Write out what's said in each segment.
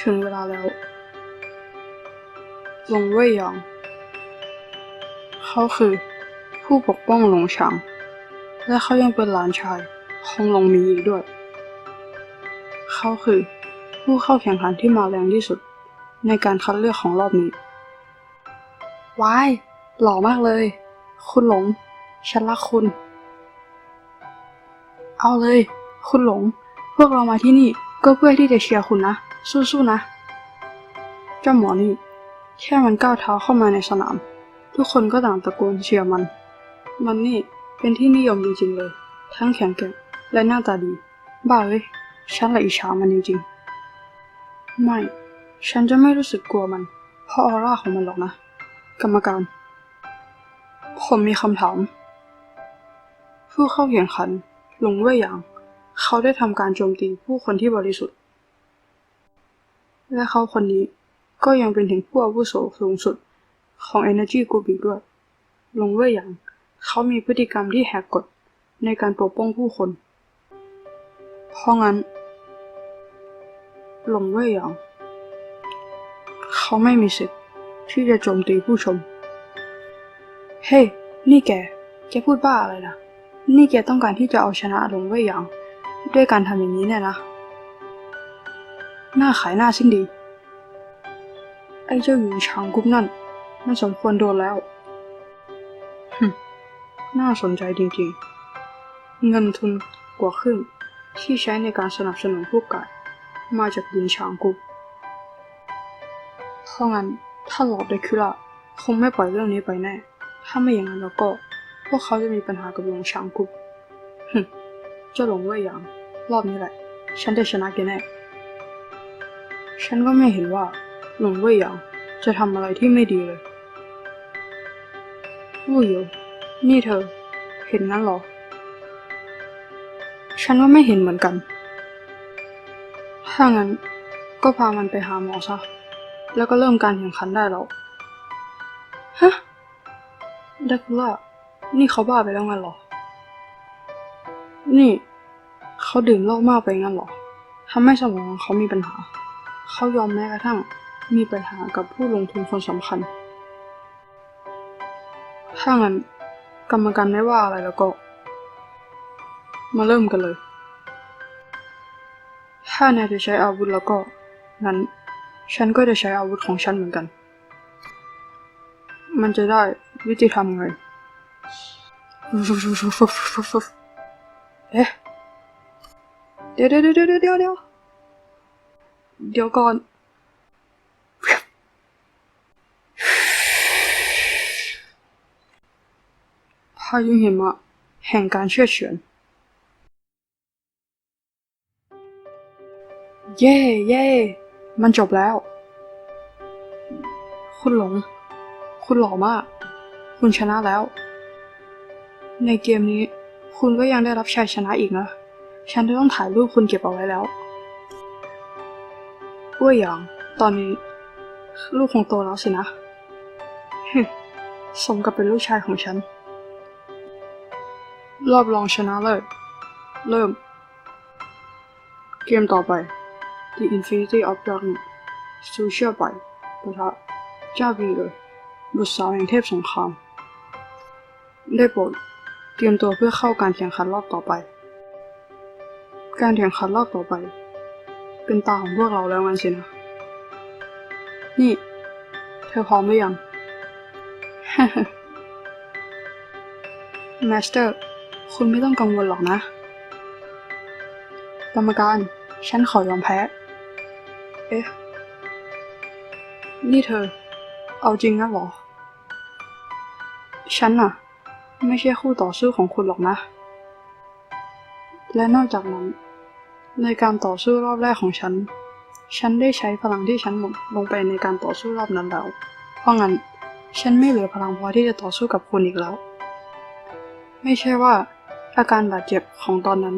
ถึงเวลาแล้วหลงเว่ยหยางเขาคือผู้ปกป้องหลงฉาง และเขายังเป็นหลานชายของหลงหมิงอีกด้วย เขาคือผู้เข้าแข่งขันที่มาแรงที่สุด ในการคัดเลือกของรอบนี้ ว้าย หล่อมากเลย คุณหลง ฉันรักคุณ เอาเลย คุณหลง พวกเรามาที่นี่ ก็เพื่อที่จะเชียร์คุณนะ สู้ๆนะ เจ้าหมอนี่ แค่มันก้าวเท้าเข้ามาในสนาม ทุกคนก็ต่างตะโกนเชียร์มัน มันนี่เป็นที่นิยมจริงๆเลย ทั้งแข็งแกร่งและหน้าตาดี บ้าเลย ฉันละอิจฉามันจริงๆ ไม่ ฉันจะไม่รู้สึกกลัวมัน เพราะออร่าของมันหรอกนะ กรรมการ ผมมีคำถาม ผู้เข้าแข่งขันลงเว่ยหยาง เขาได้ทำการโจมตีผู้คนที่บริสุทธิ์ และเขาคนนี้ก็ยังเป็นถึงผู้อาวุโสสูงสุดของ Energy Group อีกด้วยหลงเว่ยหยาง เขามีพฤติกรรมที่แหกกฎในการปกป้องผู้คน เพราะงั้นหลงเว่ยหยาง เขาไม่มีสิทธิ์ที่จะโจมตีผู้ชม เฮ้นี่แก แกพูดบ้าอะไรนะ นี่แกต้องการที่จะเอาชนะหลงเว่ยหยาง ด้วยการทำอย่างนี้เนี่ยนะ หน้าขายหน้าสิ้นดี ไอ้เจ้าหญิงชางกุ๊บนั่นมันสมควรโดนแล้วฮึน่าสนใจจริงๆ เงินทุนกว่าครึ่งที่ใช้ในการสนับสนุนผู้กาดมาจากหญิงชางกุ๊บเพราะงั้นถ้าหลอดเดคิล่าคงไม่ปล่อยเรื่องนี้ไปแน่ ถ้าไม่อย่างนั้นแล้วก็ พวกเขาจะมีปัญหากับหลงชางกุ๊บ เจ้าหลงเว่ยหยาง รอบนี้แหละ ฉันจะชนะแกแน่ ฉันก็ไม่เห็นว่าหลงเว่ยหยางจะทำอะไรที่ไม่ดีเลยวู่หยูนี่เธอ เห็นงั้นหรอ ฉันว่าไม่เห็นเหมือนกัน ถ้างั้นก็พามันไปหาหมอซะ แล้วก็เริ่มการแข่งขันได้แล้ว ฮะดคูล่านี่เขาบ้าไปแล้วงั้นหรอ นี่ เขาดื่มเหล้ามากไปงั้นหรอทำให้สมองของเขามีปัญหา เขายอมแม้กระทั่งมีปัญหากับผู้ลงทุนคนสำคัญ ถ้างั้นกรรมการไม่ว่าอะไรแล้วก็ มาเริ่มกันเลย ถ้านายจะใช้อาวุธแล้วก็ งั้น ฉันก็จะใช้อาวุธของฉันเหมือนกัน มันจะได้วิธีทำไง เอ๊ะเดี๋ยวเดี๋ยวเดี๋ยวเดี๋ยวเดี๋ยวเดี๋ยวเดี๋ยวก่อน พายุหิมะแห่งการเชื่อเฉือนเย่เย่มันจบแล้ว คุณหลง คุณหล่อมาก คุณชนะแล้ว ในเกมนี้ คุณก็ยังได้รับชัยชนะอีกนะ ฉันจะต้องถ่ายรูปคุณเก็บเอาไว้แล้วอ้วยหยาง ตอนนี้ ลูกคงโตแล้วสินะ สมกับเป็นลูกชายของฉัน รอบรองชนะเลิศเริ่ม เกมต่อไป The Infinity of Darkness ซูเชียลไปปะทะเจ้าวีเลยบุตรสาวแห่งเทพสงครามได้โปรด เตรียมตัวเพื่อเข้าการแข่งขันรอบต่อไป การแข่งขันรอบต่อไป เป็นตาของพวกเราแล้วงั้นสินะ นี่ เธอพร้อมหรือยัง มาสเตอร์ คุณไม่ต้องกังวลหรอกนะ กรรมการ ฉันขอยอมแพ้ เอ๊ะ นี่เธอ เอาจริงนะหรอ ฉันน่ะ ไม่ใช่คู่ต่อสู้ของคุณหรอกนะ และนอกจากนั้น ในการต่อสู้รอบแรกของฉัน ฉันได้ใช้พลังที่ฉันหมดลงไปในการต่อสู้รอบนั้นแล้ว เพราะงั้น ฉันไม่เหลือพลังพอที่จะต่อสู้กับคุณอีกแล้ว ไม่ใช่ว่า อาการบาดเจ็บของตอนนั้น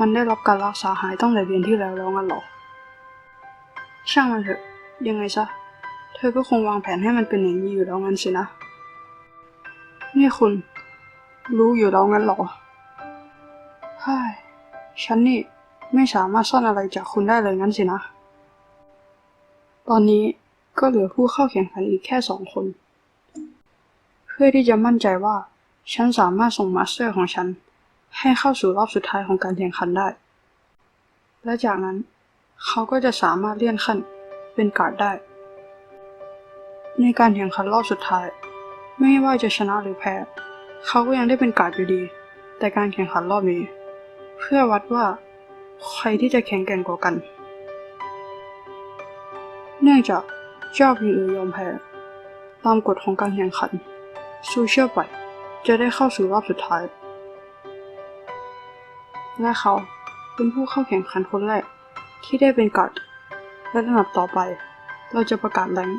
มันได้รับการรักษาหายตั้งแต่เดือนที่แล้วแล้วงั้นหรอ ช่างมันเถอะ ยังไงซะ เธอก็คงวางแผนให้มันเป็นอย่างนี้อยู่แล้วงั้นสินะนี่คุณ รู้อยู่แล้วงั้นหรอเฮ้ยฉันนี่ไม่สามารถซ่อนอะไรจากคุณได้เลยงั้นสินะ ตอนนี้ก็เหลือผู้เข้าแข่งขันอีกแค่สองคน เพื่อที่จะมั่นใจว่า ฉันสามารถส่งมาสเตอร์ของฉัน ให้เข้าสู่รอบสุดท้ายของการแข่งขันได้ และจากนั้นเขาก็จะสามารถเลื่อนขั้นเป็นการ์ดได้ ในการแข่งขันรอบสุดท้าย ไม่ว่าจะชนะหรือแพ้ เขาก็ยังได้เป็นการ์ดอยู่ดี แต่การแข่งขันรอบนี้ เพื่อวัดว่า ใครที่จะแข็งแกร่งกว่ากัน เนื่องจากเจ้าพิงอือยอมแพ้ตามกฎของการแข่งขัน ซูเชียลไปจะได้เข้าสู่รอบสุดท้าย และเขาเป็นผู้เข้าแข่งขันคนแรกที่ได้เป็นการ์ดและลำดับต่อไป เราจะประกาศแรงค์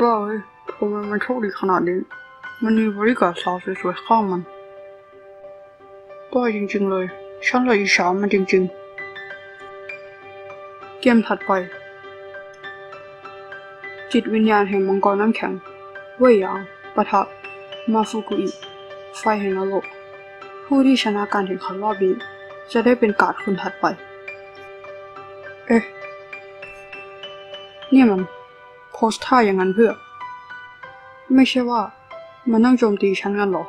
บ้าเว้ยทำไมมันโชคดีขนาดนี้ มันมีบริการสาวสวยๆข้างมันบ้าจริง ๆ เลย ฉันเลยอิจฉามันจริง ๆ เกมถัดไป จิตวิญญาณแห่งมังกรน้ำแข็ง เว่ยหยางปะทะ มาฟุกุอิ ไฟแห่งนรก ผู้ที่ชนะการแข่งขันรอบนี้จะได้เป็นการ์ดคนถัดไป เอ๊ะเนี่ยมัน โพสท่าอย่างนั้นเพื่อ ไม่ใช่ว่า มันนั่งโจมตีฉันกันหรอ